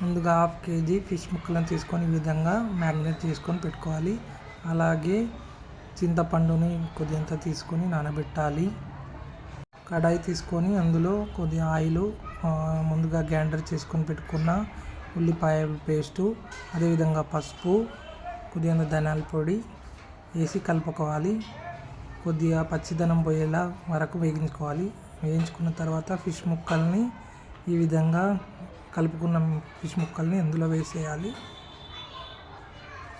ముందుగా half KG fish ముక్కలను తీసుకొని ఈ విధంగా మ్యారినేట్ చేసుకొని పెట్టుకోవాలి. అలాగే చింతపండుని కొద్దింత తీసుకొని నానబెట్టాలి. కడాయి తీసుకొని అందులో కొద్దిగా ఆయిల్ ముందుగా గ్రైండర్ చేసుకొని పెట్టుకున్న ఉల్లిపాయ పేస్టు అదేవిధంగా పసుపు కొద్దిగా ధనియాల పొడి వేసి కలుపుకోవాలి. కొద్దిగా పచ్చిదనం పోయేలా వరకు వేగించుకోవాలి. వేయించుకున్న తర్వాత ఫిష్ ముక్కల్ని ఈ విధంగా కలుపుకున్న ఫిష్ ముక్కల్ని ఇందులో వేసేయాలి.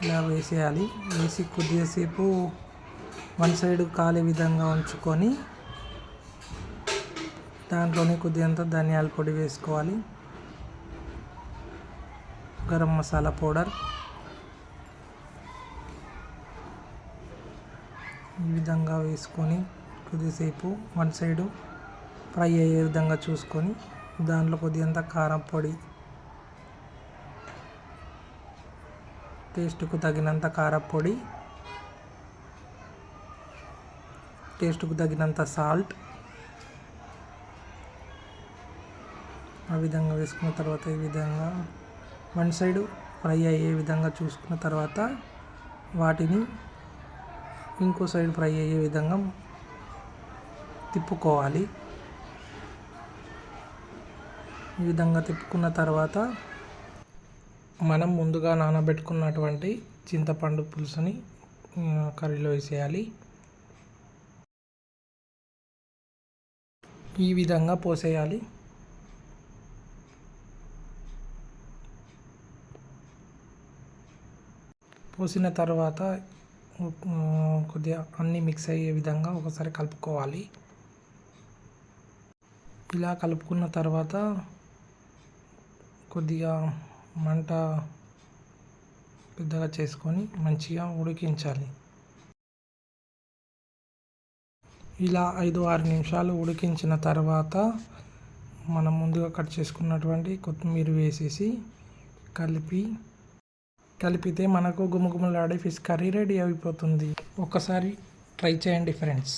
ఇలా వేసేయాలి. వేసి కొద్దిసేపు వన్ సైడ్ కాలే విధంగా ఉంచుకొని దాంట్లోనే కొద్దిగంత ధనియాల పొడి వేసుకోవాలి. గరం మసాలా పౌడర్. ఈ విధంగా వేసుకొని కొద్దిసేపు వన్ సైడు ఫ్రై అయ్యే విధంగా చూసుకొని దాంట్లో కొద్దిగంత కారం పొడి టేస్ట్కు తగినంత కారపొడి టేస్ట్కు తగినంత సాల్ట్ ఆ విధంగా వేసుకున్న తర్వాత ఈ విధంగా వన్ సైడ్ ఫ్రై అయ్యే విధంగా చూసుకున్న తర్వాత వాటిని ఇంకో సైడ్ ఫ్రై అయ్యే విధంగా తిప్పుకోవాలి. ఈ విధంగా తిప్పుకున్న తర్వాత మనం ముందుగా నానబెట్టుకున్నటువంటి చింతపండు పులుసుని కర్రీలో వేసేయాలి. ఈ విధంగా పోసేయాలి. పోసిన తర్వాత కొద్దిగా అన్నీ మిక్స్ అయ్యే విధంగా ఒకసారి కలుపుకోవాలి. ఇలా కలుపుకున్న తర్వాత కొద్దిగా మంట పెద్దగా చేసుకొని మంచిగా ఉడికించాలి. ఇలా ఐదు ఆరు నిమిషాలు ఉడికించిన తర్వాత మనం ముందుగా కట్ చేసుకున్నటువంటి కొత్తిమీర వేసేసి కలిపి కలిపితే మనకు గుమగుమలాడే ఫిష్ కర్రీ రెడీ అయిపోతుంది. ఒకసారి ట్రై చేయండి ఫ్రెండ్స్.